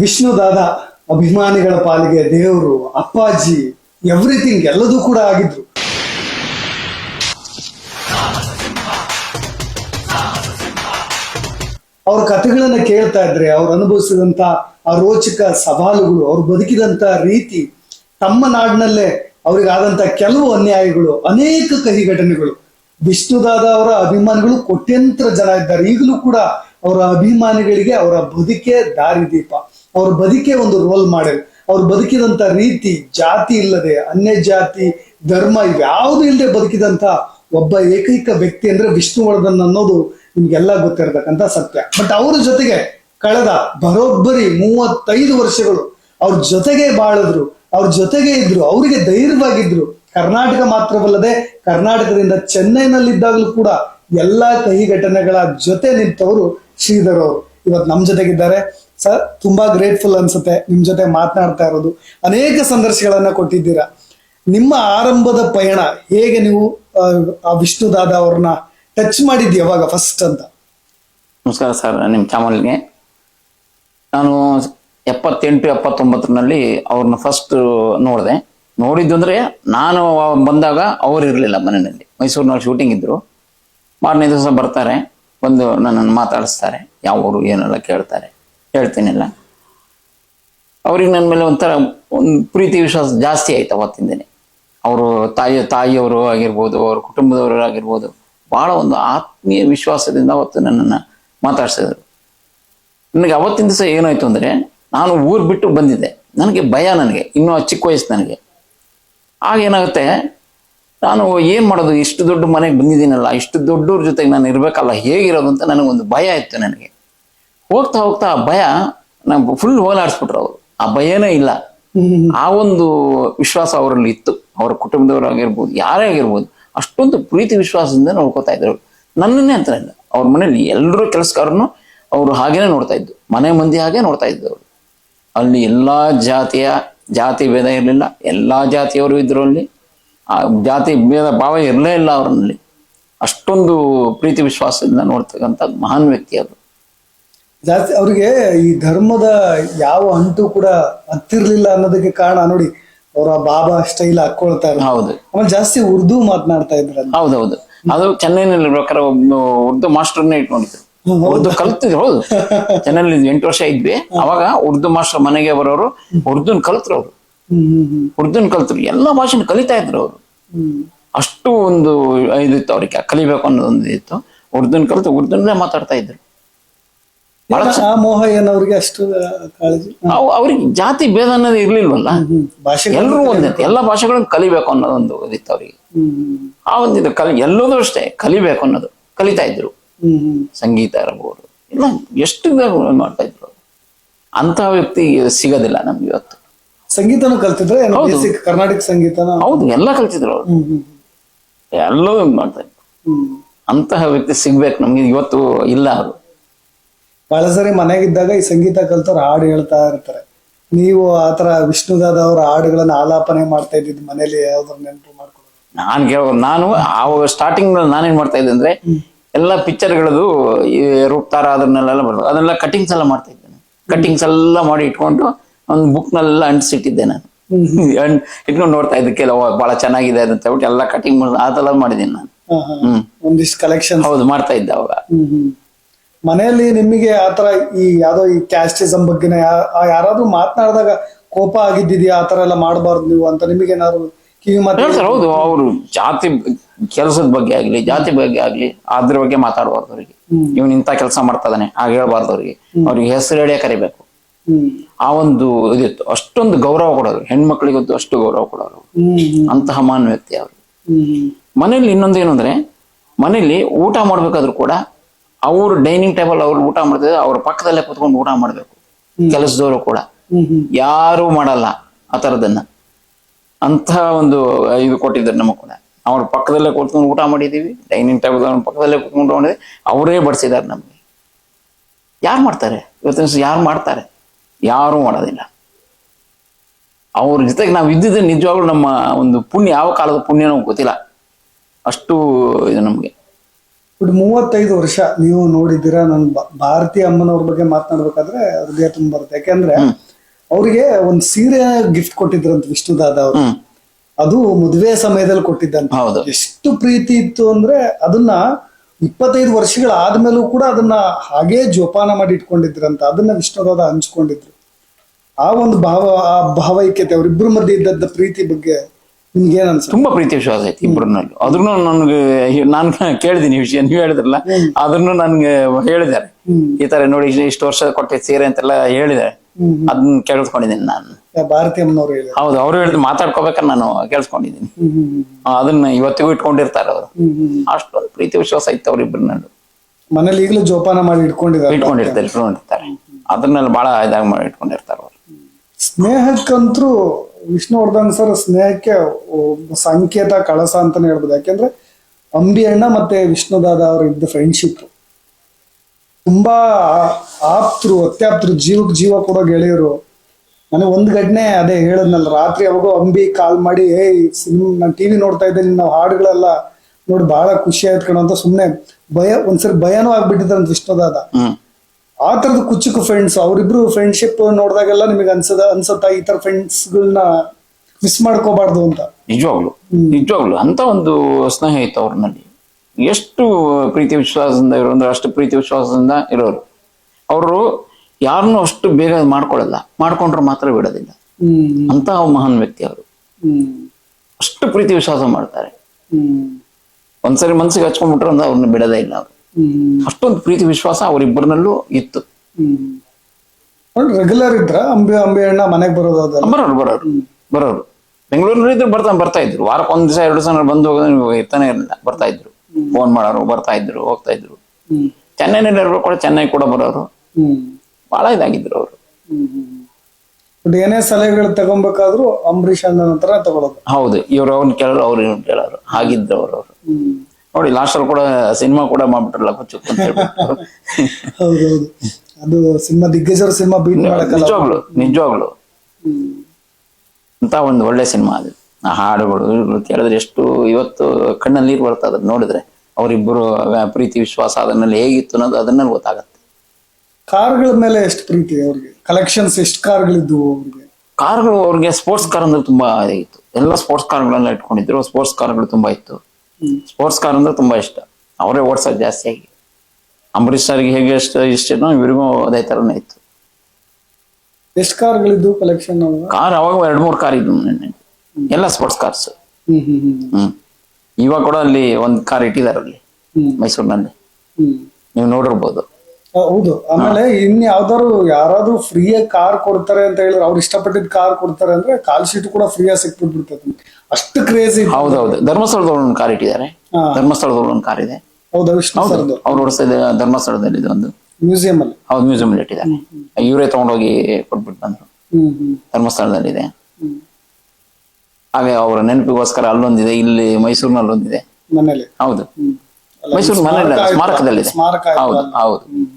ವಿಷ್ಣುದಾದ ಅಭಿಮಾನಿಗಳ ಪಾಲಿಗೆ ದೇವರು, ಅಪ್ಪಾಜಿ ಎವ್ರಿಥಿಂಗ್ ಎಲ್ಲದೂ ಕೂಡ ಆಗಿದ್ರು. ಅವ್ರ ಕಥೆಗಳನ್ನ ಕೇಳ್ತಾ ಇದ್ರೆ, ಅವ್ರು ಅನುಭವಿಸಿದಂತ ಆ ರೋಚಕ ಸವಾಲುಗಳು, ಅವ್ರು ಬದುಕಿದಂತ ರೀತಿ, ತಮ್ಮ ನಾಡಿನಲ್ಲೇ ಅವ್ರಿಗಾದಂತ ಕೆಲವು ಅನ್ಯಾಯಗಳು, ಅನೇಕ ಕಹಿ ಘಟನೆಗಳು ವಿಷ್ಣುದಾದ ಅವರ ಅಭಿಮಾನಿಗಳು ಕೋಟ್ಯಂತರ ಜನ ಇದ್ದಾರೆ. ಈಗಲೂ ಕೂಡ ಅವರ ಅಭಿಮಾನಿಗಳಿಗೆ ಅವರ ಬದುಕೆ ದಾರಿದೀಪ. ಅವ್ರ ಬದುಕೆ ಒಂದು ರೋಲ್ ಮಾಡೆಲ್ ಅವ್ರು ಬದುಕಿದಂತ ರೀತಿ, ಜಾತಿ ಇಲ್ಲದೆ, ಅನ್ಯ ಜಾತಿ, ಧರ್ಮ ಇವ್ಯಾವುದು ಇಲ್ಲದೆ ಬದುಕಿದಂತ ಒಬ್ಬ ಏಕೈಕ ವ್ಯಕ್ತಿ ಅಂದ್ರೆ ವಿಷ್ಣುವರ್ಧನ್ ಅನ್ನೋದು ನಿಮ್ಗೆಲ್ಲ ಗೊತ್ತಿರತಕ್ಕಂತ ಸತ್ಯ. ಬಟ್ ಅವ್ರ ಜೊತೆಗೆ ಕಳೆದ ಬರೋಬ್ಬರಿ ಮೂವತ್ತೈದು ವರ್ಷಗಳು ಅವ್ರ ಜೊತೆಗೆ ಬಾಳಿದ್ರು, ಅವ್ರ ಜೊತೆಗೆ ಇದ್ರು, ಅವರಿಗೆ ಧೈರ್ಯವಾಗಿದ್ರು. ಕರ್ನಾಟಕ ಮಾತ್ರವಲ್ಲದೆ ಕರ್ನಾಟಕದಿಂದ ಚೆನ್ನೈನಲ್ಲಿದ್ದಾಗಲೂ ಕೂಡ ಎಲ್ಲಾ ಕಹಿ ಘಟನೆಗಳ ಜೊತೆ ನಿಂತವರು ಶ್ರೀಧರ್ ಅವರು. ಇವತ್ತು ನಮ್ಮ ಜೊತೆಗಿದ್ದಾರೆ. ಸರ್ ತುಂಬಾ ಗ್ರೇಟ್ಫುಲ್ ಅನ್ಸುತ್ತೆ ನಿಮ್ ಜೊತೆ ಮಾತನಾಡ್ತಾ ಇರೋದು. ಅನೇಕ ಸಂದರ್ಶಗಳನ್ನ ಕೊಟ್ಟಿದ್ದೀರಾ. ನಿಮ್ಮ ಆರಂಭದ ಪಯಣ ಹೇಗೆ ನೀವು ಆ, ವಿಷ್ಣು ವಿಷ್ಣುದಾದ ಅವ್ರನ್ನ ಟಚ್ ಮಾಡಿದ್ದು ಯಾವಾಗ ಫಸ್ಟ್ ಅಂತ? ನಮಸ್ಕಾರ ಸರ್ ನಿಮ್ಮ ಚಾನಲ್ಗೆ ನಾನು ಎಪ್ಪತ್ತೆಂಟು ಎಪ್ಪತ್ತೊಂಬತ್ತರಲ್ಲಿ ಅವ್ರನ್ನ ಫಸ್ಟ್ ನೋಡಿದೆ. ನೋಡಿದ್ದು ಅಂದ್ರೆ ನಾನು ಬಂದಾಗ ಅವರು ಇರಲಿಲ್ಲ ಮನೆಯಲ್ಲಿ. ಮೈಸೂರಿನಲ್ಲಿ ಶೂಟಿಂಗ್ ಇದ್ರು. ಮಾರನೇ ದಿವಸ ಬರ್ತಾರೆ. ಬಂದು ನನ್ನನ್ನು ಮಾತಾಡಿಸ್ತಾರೆ. ಯಾವ ಊರು ಏನೆಲ್ಲ ಕೇಳ್ತಾರೆ. ಹೇಳ್ತೀನಿಲ್ಲ. ಅವ್ರಿಗೆ ನನ್ನ ಮೇಲೆ ಒಂಥರ ಒಂದು ಪ್ರೀತಿ ವಿಶ್ವಾಸ ಜಾಸ್ತಿ ಆಯ್ತು ಅವತ್ತಿಂದನೇ. ಅವರು ತಾಯಿ, ತಾಯಿಯವರು ಆಗಿರ್ಬೋದು, ಅವ್ರ ಕುಟುಂಬದವರು ಆಗಿರ್ಬೋದು, ಬಹಳ ಒಂದು ಆತ್ಮೀಯ ವಿಶ್ವಾಸದಿಂದ ಅವತ್ತು ನನ್ನನ್ನು ಮಾತಾಡ್ಸಿದ್ರು. ನನಗೆ ಅವತ್ತಿನ ದಿವಸ ಏನಾಯ್ತು ಅಂದ್ರೆ, ನಾನು ಊರು ಬಿಟ್ಟು ಬಂದಿದ್ದೆ. ನನಗೆ ಭಯ ನನಗೆ, ಇನ್ನೂ ಚಿಕ್ಕ ವಯಸ್ಸು ನನಗೆ. ಆಗ ಏನಾಗುತ್ತೆ ನಾನು ಏನು ಮಾಡೋದು? ಇಷ್ಟು ದೊಡ್ಡ ಮನೆಗೆ ಬಂದಿದ್ದೀನಲ್ಲ, ಇಷ್ಟು ದೊಡ್ಡವ್ರ ಜೊತೆಗೆ ನಾನು ಇರಬೇಕಲ್ಲ, ಹೇಗಿರೋದು ಅಂತ ನನಗೊಂದು ಭಯ ಇತ್ತು ನನಗೆ. ಹೋಗ್ತಾ ಹೋಗ್ತಾ ಆ ಭಯ ನಾನು ಫುಲ್ ಹೋಲಾಡಿಸ್ಬಿಟ್ರು ಅವರು. ಆ ಭಯನೇ ಇಲ್ಲ. ಆ ಒಂದು ವಿಶ್ವಾಸ ಅವರಲ್ಲಿ ಇತ್ತು. ಅವರ ಕುಟುಂಬದವರು ಆಗಿರ್ಬೋದು, ಯಾರೇ ಆಗಿರ್ಬೋದು, ಅಷ್ಟೊಂದು ಪ್ರೀತಿ ವಿಶ್ವಾಸದಿಂದ ನೋಡ್ಕೋತಾ ಇದ್ರು. ನನ್ನನ್ನೇ ಅಂತ ಇಲ್ಲ. ಅವ್ರ ಮನೇಲಿ ಎಲ್ಲರೂ ಕೆಲಸಗಾರನು ಅವರು ಹಾಗೇನೆ ನೋಡ್ತಾ ಇದ್ದು ಮನೆ ಮಂದಿ ಹಾಗೆ ನೋಡ್ತಾ ಇದ್ದು ಅವರು. ಅಲ್ಲಿ ಎಲ್ಲಾ ಜಾತಿಯ ಜಾತಿ ಭೇದ ಇರಲಿಲ್ಲ. ಎಲ್ಲಾ ಜಾತಿಯವರು ಇದ್ರು ಅಲ್ಲಿ. ಆ ಜಾತಿ ಭೇದ ಭಾವ ಇರಲೇ ಇಲ್ಲ ಅವರಲ್ಲಿ. ಅಷ್ಟೊಂದು ಪ್ರೀತಿ ವಿಶ್ವಾಸದಿಂದ ನೋಡ್ತಕ್ಕಂಥ ಮಹಾನ್ ವ್ಯಕ್ತಿ ಅದು. ಜಾಸ್ತಿ ಅವ್ರಿಗೆ ಈ ಧರ್ಮದ ಯಾವ ಅಂಟು ಕೂಡ ಹತ್ತಿರ್ಲಿಲ್ಲ ಅನ್ನೋದಕ್ಕೆ ಕಾರಣ ನೋಡಿ ಅವರ ಬಾಬಾ ಸ್ಟೈಲ್ ಹಾಕೊಳ್ತಾರೆ ಹೌದು. ಆಮೇಲೆ ಜಾಸ್ತಿ ಉರ್ದು ಮಾತನಾಡ್ತಾ ಇದ್ರ ಹೌದೌದು. ಅದು ಚೆನ್ನೈನಲ್ಲಿ ಪ್ರಕಾರ ಒಂದು ಉರ್ದು ಮಾಸ್ಟರ್ನೇ ಇಟ್ಕೊಂಡಿದ್ರು. ಉರ್ದು ಕಲ್ತಿದ್ರು ಹೌದು. ಚೆನ್ನೈನಲ್ಲಿ ಎಂಟು ವರ್ಷ ಇದ್ವಿ. ಅವಾಗ ಉರ್ದು ಮಾಸ್ಟರ್ ಮನೆಗೆ ಬರೋರು ಉರ್ದುನ್ ಕಲ್ತ್ರು ಅವರು. ಉರ್ದುನ್ ಕಲ್ತರು. ಎಲ್ಲ ಭಾಷೆನ ಕಲಿತಾ ಇದ್ರು ಅವರು. ಅಷ್ಟು ಒಂದು ಇದಿತ್ತು ಅವ್ರಿಗೆ. ಕಲಿಬೇಕು ಅನ್ನೋದೊಂದು ಇತ್ತು ಉರ್ದುನ್ ಕಲ್ತು ಉರ್ದುನ್ನೇ ಮಾತಾಡ್ತಾ ಇದ್ರು. ಮೋಹ ಏನವ್ರಿಗೆ ಅಷ್ಟು ಕಾಳಜಿ. ಅವ್ರಿಗೆ ಜಾತಿ ಭೇದ ಅನ್ನೋದು ಇರ್ಲಿಲ್ವಲ್ಲ? ಭಾಷೆ ಎಲ್ಲರೂ ಒಂದೇ. ಎಲ್ಲ ಭಾಷೆಗಳನ್ನ ಕಲಿಬೇಕು ಅನ್ನೋದೊಂದು ಇತ್ತು ಅವ್ರಿಗೆ. ಆ ಒಂದು ಕಲಿ ಎಲ್ಲದೂ ಅಷ್ಟೇ. ಕಲಿಬೇಕು ಅನ್ನೋದು. ಕಲಿತಾ ಇದ್ರು. ಸಂಗೀತ ಇರಬಹುದು ಇಲ್ಲ ಎಷ್ಟು ಮಾಡ್ತಾ ಇದ್ರು ಅಂತ ವ್ಯಕ್ತಿ ಸಿಗೋದಿಲ್ಲ ನಮ್ಗೆ ಇವತ್ತು. ಸಂಗೀತನೂ ಕಲ್ತಿದ್ರೆ ಬೇಸಿಕ್ ಕರ್ನಾಟಕ ಸಂಗೀತನ ಹೌದು ಎಲ್ಲ ಕಲ್ತಿದ್ರು ಅವ್ರು. ಹ್ಮ್ ಹ್ಮ್ ಎಲ್ಲವೂ ಮಾಡ್ತಾ ಇದ್ರು ಹ್ಮ್. ಅಂತಹ ವ್ಯಕ್ತಿ ಸಿಗ್ಬೇಕು ನಮ್ಗೆ ಇವತ್ತು ಇಲ್ಲ ಅವರು ಬಹಳ ಸರಿ ಮನೆಗಿದ್ದಾಗ ಈ ಸಂಗೀತ ಕಲ್ತವ್ರು ಹಾಡು ಹೇಳ್ತಾ ಇರ್ತಾರೆ. ನೀವು ಆತರ ವಿಷ್ಣುದಾದ ಅವ್ರ ಹಾಡುಗಳನ್ನ ಆಲಾಪನೆ ಮಾಡ್ತಾ ಇದ್ದಿದ್ದು ಮನೇಲಿ ಯಾವ್ದಾರು ನೆನಪು ಮಾಡ್ಕೊಂಡು ನಾನ್ ಕೇಳೋ ನಾನು ಆವಾಗ ಸ್ಟಾರ್ಟಿಂಗ್ ನಾನೇನ್ ಮಾಡ್ತಾ ಇದ್ದೆ ಅಂದ್ರೆ ಎಲ್ಲ ಪಿಕ್ಚರ್ಗಳದು ರೂಪ್ತಾರ ಅದನ್ನೆಲ್ಲ ಬರ್ತದೆ ಅದನ್ನೆಲ್ಲ ಕಟಿಂಗ್ಸ್ ಎಲ್ಲ ಮಾಡ್ತಾ ಇದ್ದೆ ಕಟಿಂಗ್ಸ್ ಎಲ್ಲ ಮಾಡಿ ಇಟ್ಕೊಂಡು ಒಂದು ಬುಕ್ನೆಲ್ಲ ಅಂಟಿಸಿಟ್ಟಿದ್ದೆ ನಾನು. ಅಂಡ್ ಇಟ್ಕೊಂಡು ನೋಡ್ತಾ ಇದ್ದೆ ಕೆಲವು ಬಹಳ ಚೆನ್ನಾಗಿದೆ ಅಂತ ಹೇಳ್ಬಿಟ್ಟು ಎಲ್ಲ ಕಟಿಂಗ್ ಆ ತರ ಮಾಡಿದೀನಿ ನಾನು. ಹ್ಮ್. ಒಂದಿಷ್ಟು ಕಲೆಕ್ಷನ್ ಹೌದು ಮಾಡ್ತಾ ಇದ್ದೆ ಅವಾಗ. ಮನೆಯಲ್ಲಿ ನಿಮಗೆ ಆತರ ಈ ಯಾವ್ದೋ ಈ ಕ್ಯಾಸ್ಟಿಸಮ್ ಬಗ್ಗೆ ಯಾರಾದ್ರೂ ಮಾತನಾಡಿದಾಗ ಕೋಪ ಆಗಿದ್ದಿದ್ಯಾ? ಆತರ ಎಲ್ಲ ಮಾಡಬಾರ್ದು ನೀವು ಅಂತ ನಿಮಗೆ ಏನಾದ್ರು ಕಿವಿ ಹೌದು ಅವರು ಜಾತಿ ಕೆಲಸದ ಬಗ್ಗೆ ಆಗ್ಲಿ ಜಾತಿ ಬಗ್ಗೆ ಆಗ್ಲಿ ಅದ್ರ ಬಗ್ಗೆ ಮಾತಾಡಬಾರ್ದು ಅವರಿಗೆ. ಇವನ್ ಇಂತ ಕೆಲಸ ಮಾಡ್ತಾ ಇದಾನೆ ಹಾಗೆ ಹೇಳ್ಬಾರ್ದು ಅವ್ರಿಗೆ. ಅವ್ರಿಗೆ ಹೆಸರು ಹೇಳಿಯೇ ಕರಿಬೇಕು. ಆ ಒಂದು ಇದಿತ್ತು ಅಷ್ಟೊಂದು ಗೌರವ ಕೊಡೋರು. ಹೆಣ್ಮಕ್ಳಿಗಂತೂ ಅಷ್ಟು ಗೌರವ ಕೊಡೋರು. ಅಂತಹ ಮಾನ್ ವ್ಯಕ್ತಿ ಅವರು ಮನೇಲಿ ಇನ್ನೊಂದು ಏನು ಅಂದ್ರೆ ಮನೇಲಿ ಊಟ ಮಾಡ್ಬೇಕಾದ್ರು ಕೂಡ ಅವ್ರು ಡೈನಿಂಗ್ ಟೇಬಲ್ ಅವ್ರು ಊಟ ಮಾಡ್ತಿದ್ರೆ ಅವ್ರ ಪಕ್ಕದಲ್ಲೇ ಕುತ್ಕೊಂಡು ಊಟ ಮಾಡ್ಬೇಕು. ಕೆಲಸದವರು ಕೂಡ. ಯಾರು ಮಾಡಲ್ಲ ಆ ತರದನ್ನ ಅಂತಹ ಒಂದು ಇದು ಕೊಟ್ಟಿದ್ದಾರೆ ನಮಗೆ ಕೂಡ. ಅವ್ರ ಪಕ್ಕದಲ್ಲೇ ಕೂತ್ಕೊಂಡು ಊಟ ಮಾಡಿದೀವಿ ಡೈನಿಂಗ್ ಟೇಬಲ್ ಅವ್ರ ಪಕ್ಕದಲ್ಲೇ ಕೂತ್ಕೊಂಡು ಮಾಡಿದ್ವಿ ಅವರೇ ಬಡಿಸಿದ್ದಾರೆ ನಮಗೆ. ಯಾರು ಮಾಡ್ತಾರೆ? ಇವತ್ತಿನ ಯಾರು ಮಾಡ್ತಾರೆ? ಯಾರೂ ಮಾಡೋದಿಲ್ಲ. ಅವ್ರ ಜೊತೆಗೆ ನಾವು ಇದ್ದಿದ್ದು ನಿಜವಾಗ್ಲೂ ನಮ್ಮ ಒಂದು ಪುಣ್ಯ ಯಾವ ಕಾಲದ ಪುಣ್ಯನೋ ಗೊತ್ತಿಲ್ಲ. ಅಷ್ಟು ಇದು ನಮಗೆ. ಬಟ್ ಮೂವತ್ತೈದು ವರ್ಷ ನೀವು ನೋಡಿದ್ದೀರಾ ನನ್ನ ಭಾರತೀಯ ಅಮ್ಮನವ್ರ ಬಗ್ಗೆ ಮಾತನಾಡ್ಬೇಕಾದ್ರೆ ಹೃದಯ ತುಂಬ ಬರುತ್ತೆ. ಯಾಕೆಂದ್ರೆ ಅವ್ರಿಗೆ ಒಂದ್ ಸೀರೆ ಗಿಫ್ಟ್ ಕೊಟ್ಟಿದ್ರಂತ ವಿಷ್ಣುದಾದ ಅವರು. ಅದು ಮದುವೆ ಸಮಯದಲ್ಲಿ ಕೊಟ್ಟಿದ್ದಂತ. ಎಷ್ಟು ಪ್ರೀತಿ ಇತ್ತು ಅಂದ್ರೆ ಅದನ್ನ ಇಪ್ಪತ್ತೈದು ವರ್ಷಗಳಾದ್ಮೇಲೂ ಕೂಡ ಅದನ್ನ ಹಾಗೇ ಜೋಪಾನ ಮಾಡಿ ಇಟ್ಕೊಂಡಿದ್ರಂತ ಅದನ್ನ ವಿಷ್ಣುದಾದ ಹಂಚ್ಕೊಂಡಿದ್ರು. ಆ ಒಂದು ಭಾವ ಆ ಭಾವೈಕ್ಯತೆ ಅವರಿಬ್ಬರ ಮಧ್ಯೆ ಇದ್ದದ್ದ ಪ್ರೀತಿ ಬಗ್ಗೆ ನಿಮ್ಗೆ ಏನ್ ಅನ್ಸುತ್ತೆ? ತುಂಬಾ ಪ್ರೀತಿ ವಿಶ್ವಾಸ ಐತಿ ಇಬ್ಬರನ್ನಲ್ಲಿ ಅದ್ರೂ ನನ್ಗೆ ನಾನು ಕೇಳಿದೀನಿ ವಿಷಯ ನೀವು ಹೇಳಿದ್ರಲ್ಲ ಅದನ್ನು ನನ್ಗೆ ಹೇಳಿದ್ದಾರೆ. ಈ ತರ ನೋಡಿ ಇಷ್ಟು- ವರ್ಷ ಕೊಟ್ಟೆ ಸೀರೆ ಅಂತೆಲ್ಲ ಹೇಳಿದ್ದಾರೆ. ಅದನ್ನ ಕೇಳಿಸ್ಕೊಂಡಿದ್ದೀನಿ ನಾನು. ಭಾರತೀಯ ಹೇಳಿದ್ರು. ಹೇಳಿ ಹೌದು ಅವ್ರು ಹೇಳಿದ್ ಮಾತಾಡ್ಕೋಬೇಕಾದ್ರೆ ನಾನು ಕೇಳಿಸ್ಕೊಂಡಿದ್ದೀನಿ. ಅದನ್ನ ಇವತ್ತಿಗೂ ಇಟ್ಕೊಂಡಿರ್ತಾರೆ ಅವರು. ಅಷ್ಟೊಂದು ಪ್ರೀತಿ ವಿಶ್ವಾಸ ಇತ್ತು ಅವ್ರಿಬ್ರು ನಾನು ಮನೇಲಿ ಈಗಲೂ ಜೋಪಾನ ಮಾಡಿ ಇಟ್ಕೊಂಡಿದ್ದಾರೆ ಇಟ್ಕೊಂಡಿರ್ತಾರೆ ಇಟ್ಕೊಂಡಿರ್ತಾರೆ. ಅದನ್ನೆಲ್ಲ ಬಹಳ ಇದಾಗಿ ಮಾಡಿ ಇಟ್ಕೊಂಡಿರ್ತಾರೆ ಅವರು. ಸ್ನೇಹಕ್ಕಂತೂ ವಿಷ್ಣುವರ್ಧನ್ ಸರ್ ಸ್ನೇಹಕ್ಕೆ ಸಂಕೇತ ಕಳಸ ಅಂತಾನೆ ಹೇಳ್ಬೋದು. ಯಾಕೆಂದ್ರೆ ಅಂಬಿ ಅಣ್ಣ ಮತ್ತೆ ವಿಷ್ಣುದಾದ ಅವ್ರ ಇದ್ದ ಫ್ರೆಂಡ್ಶಿಪ್ ತುಂಬಾ ಆಪ್ತರು ಅತ್ಯಾಪ್ತರು ಜೀವಕ್ಕೆ ಜೀವ ಕೊಡೋ ಗೆಳೆಯರು. ನನಗೆ ಒಂದು ಘಟನೆ ಅದೇ ಹೇಳದ್ನಲ್ಲ ರಾತ್ರಿ ಯಾವಾಗೋ ಅಂಬಿ ಕಾಲ್ ಮಾಡಿ ಏಯ್ ಸಿನಿಮಾ ನಾನು ಟಿವಿ ನೋಡ್ತಾ ಇದ್ದೀನಿ ನಾವು ಹಾಡುಗಳೆಲ್ಲ ನೋಡಿ ಬಹಳ ಖುಷಿ ಆಯ್ತು ಕಣ ಅಂತ ಸುಮ್ಮನೆ ಭಯ ಒಂದ್ಸರಿ ಭಯನೂ ಆಗ್ಬಿಟ್ಟಿದ್ರಂತ ವಿಷ್ಣುದಾದ. ಆ ತರದ ಕುಚ್ಚುಕು ಫ್ರೆಂಡ್ಸ್ ಅವರಿಬ್ರು ಫ್ರೆಂಡ್ಶಿಪ್ ನೋಡಿದಾಗೆಲ್ಲ ನಿಮಗೆ ಅನ್ಸದ ಅನ್ಸತ್ತ ಈ ತರ ಫ್ರೆಂಡ್ಸ್ ಗಳನ್ನ ಮಿಸ್ ಮಾಡ್ಕೋಬಾರ್ದು ಅಂತ. ನಿಜವಾಗ್ಲು ನಿಜವಾಗ್ಲು. ಅಂತ ಒಂದು ಸ್ನೇಹ ಇತ್ತು ಅವ್ರನಲ್ಲಿ. ಎಷ್ಟು ಪ್ರೀತಿ ವಿಶ್ವಾಸದಿಂದ ಇರೋರು ಅಂದ್ರೆ ಅಷ್ಟು ಪ್ರೀತಿ ವಿಶ್ವಾಸದಿಂದ ಇರೋರು. ಅವರು ಯಾರನ್ನೂ ಅಷ್ಟು ಬೇಗ ಮಾಡ್ಕೊಳ್ಳಲ್ಲ. ಮಾಡ್ಕೊಂಡ್ರೆ ಮಾತ್ರ ಬಿಡೋದಿಲ್ಲ. ಅಂತ ಮಹಾನ್ ವ್ಯಕ್ತಿ ಅವರು. ಅಷ್ಟು ಪ್ರೀತಿ ವಿಶ್ವಾಸ ಮಾಡ್ತಾರೆ. ಹ್ಮ್. ಒಂದ್ಸರಿ ಮನ್ಸಿಗೆ ಹಚ್ಕೊಂಡ್ಬಿಟ್ರೆ ಅಂದ್ರೆ ಅವ್ರನ್ನ ಬಿಡೋದೇ ಇಲ್ಲ ಅವರು. ಅಷ್ಟೊಂದು ಪ್ರೀತಿ ವಿಶ್ವಾಸ ಅವರಿಬ್ಬರನಲ್ಲೂ ಇತ್ತು. ರೆಗ್ಯುಲರ್ ಇದ್ರ? ಅಂಬೆ ಅಂಬೆ ಅಣ್ಣ ಮನೆಗೆ ಬರೋದು ಬರೋರು ಬರೋರು ಬರೋರು. ಬೆಂಗಳೂರಿನಲ್ಲಿ ಇದ್ರು ಬರ್ತಾ ಬರ್ತಾ ಇದ್ರು. ವಾರಕ್ಕೆ ಒಂದ್ ದಿವಸ ಎರಡು ದಿವಸ ಬಂದು ಹೋಗೋದು ಇರ್ತಾನೆ ಇರಲಿಲ್ಲ. ಬರ್ತಾ ಇದ್ರು. ಫೋನ್ ಮಾಡೋರು ಬರ್ತಾ ಇದ್ರು ಹೋಗ್ತಾ ಇದ್ರು. ಚೆನ್ನೈನಲ್ಲಿರೋರು ಕೂಡ ಚೆನ್ನೈ ಕೂಡ ಬರೋರು. ಬಹಳ ಇದಾಗಿದ್ರು ಅವರು. ಬಟ್ ಏನೇ ಸಲಹೆಗಳು ತಗೊಬೇಕಾದ್ರೂ ಅಂಬರೀಷ್ ಅಣ್ಣನ ನಂತರ ತಗೊಳೋದು. ಹೌದು ಇವ್ರು ಅವ್ರನ್ನ ಕೇಳೋರು ಅವ್ರು ಇವ್ರನ್ನ ಕೇಳೋರು. ಹಾಗಿದ್ರು ಅವರು. ನೋಡಿ ಲಾಸ್ಟ್ ಅಲ್ಲಿ ಕೂಡ ಸಿನಿಮಾ ಕೂಡ ಮಾಡ್ಬಿಟ್ರಲ್ಲ ಕೊಚ್ಚು ಅಂತ ಹೌದೌದು. ಅದು ಸಿನಿಮಾ ದಿಗ್ಗಜರ ಸಿನಿಮಾ ಬೀಟ್ ಮಾಡಕ್ಕಲ್ಲ. ನಿಜವಾಗ್ಲು ನಿಜವಾಗ್ಲು. ಅಂತ ಒಂದು ಒಳ್ಳೆ ಸಿನಿಮಾ ಅದು. ಆ ಹಾಡುಗಳು ಕೇಳಿದ್ರೆ ಎಷ್ಟು ಇವತ್ತು ಕಣ್ಣಲ್ಲಿ ನೀರು ಬರ್ತಾ ಅದನ್ನ ನೋಡಿದ್ರೆ. ಅವರಿಬ್ಬರು ಪ್ರೀತಿ ವಿಶ್ವಾಸ ಅದನ್ನಲ್ಲಿ ಹೇಗಿತ್ತು ಅನ್ನೋದು ಅದನ್ನಲ್ಲಿ ಗೊತ್ತಾಗತ್ತೆ. ಕಾರ್ಗಳ ಮೇಲೆ ಎಷ್ಟು ಪ್ರೀತಿ ಅವ್ರಿಗೆ? ಕಲೆಕ್ಷನ್ಸ್ ಎಷ್ಟು ಕಾರ್ಗಳಿದ್ವು ಅವ್ರಿಗೆ? ಕಾರ್ಗಳು ಅವ್ರಿಗೆ ಸ್ಪೋರ್ಟ್ಸ್ ಕಾರ್ ಅಂದ್ರೆ ತುಂಬಾ ಇತ್ತು. ಎಲ್ಲ ಸ್ಪೋರ್ಟ್ಸ್ ಕಾರ್ಗಳನ್ನ ಇಟ್ಕೊಂಡಿದ್ರು ಸ್ಪೋರ್ಟ್ಸ್ ಕಾರ್ಗಳು ತುಂಬಾ ಇತ್ತು. ಸ್ಪೋರ್ಟ್ಸ್ ಕಾರ್ ಅಂದ್ರೆ ತುಂಬಾ ಇಷ್ಟ. ಅವರೇ ಓಡಿಸೋದು ಜಾಸ್ತಿ ಆಗಿ ಅಂಬರೀಷ್ ಸರ್ಗೆ ಹೇಗೆ ಇಷ್ಟ ಇಷ್ಟನೋ ಇವರಿಗೂ ಅದೇ ತರನೇ ಇತ್ತು. ಎಷ್ಟು ಕಾರ್ಗಳಿದ್ವು ಕಲೆಕ್ಷನ್ ಕಾರ್ ಅವಾಗ ಎರಡು ಮೂರು ಕಾರ್ ಇದ್ವು ನೆನ್ನೆ. ಎಲ್ಲ ಸ್ಪೋರ್ಟ್ಸ್ ಕಾರ್ಸ್ ಹ್ಮ್ ಇವಾಗ ಕೂಡ ಅಲ್ಲಿ ಒಂದ್ ಕಾರ್ ಇಟ್ಟಿದ್ದಾರೆ ಅಲ್ಲಿ ಮೈಸೂರಿನಲ್ಲಿ. ನೀವು ನೋಡಿರ್ಬೋದು. ಹೌದು. ಆಮೇಲೆ ಇನ್ ಯಾವ್ದಾದ್ರು ಯಾರಾದ್ರೂ ಫ್ರೀಯಾಗಿ ಕಾರ್ ಕೊಡ್ತಾರೆ ಅಂತ ಹೇಳಿದ್ರೆ ಅವ್ರು ಇಷ್ಟಪಟ್ಟಿದ್ ಕಾರ್ ಕೊಡ್ತಾರೆ ಅಂದ್ರೆ ಕಾಲ್ ಶೀಟ್ ಕೂಡ ಫ್ರೀಯಾಗಿ ಸಿಕ್ಬಿಟ್ಬಿಡ್ತದೆ ಅಷ್ಟು ಕ್ರೇಜಿ ಹೌದೌದು. ಧರ್ಮಸ್ಥಳದವ್ರು ಒಂದು ಕಾರ್ ಇಟ್ಟಿದ್ದಾರೆ. ಧರ್ಮಸ್ಥಳದವ್ರು ಒಂದು ಕಾರ್ ಇದೆ. ಹೌದಾ ವಿಷ್ಣು ಅವ್ರು ಓಡಿಸ್ತಾ ಇದೆ ಧರ್ಮಸ್ಥಳದಲ್ಲಿ ಇದು ಒಂದು. ಮ್ಯೂಸಿಯಂ ಅಲ್ಲಿ. ಹೌದು ಮ್ಯೂಸಿಯಂ ಅಲ್ಲಿ ಇಟ್ಟಿದ್ದಾರೆ. ಇವರೇ ತಗೊಂಡೋಗಿ ಕೊಟ್ಬಿಟ್ಟು ಬಂದ್ರು. ಧರ್ಮಸ್ಥಳದಲ್ಲಿ ಹ್ಮ್. ಹಾಗೆ ಅವರ ನೆನಪಿಗೋಸ್ಕರ ಅಲ್ಲೊಂದಿದೆ ಇಲ್ಲಿ ಮೈಸೂರಿನಲ್ಲೊಂದಿದೆ. ಹೌದು. ಮೈಸೂರು ಮನೆಯಲ್ಲಿ ಆಯ್ತು. ಸ್ಮಾರಕ ಹೌದು ಹೌದು.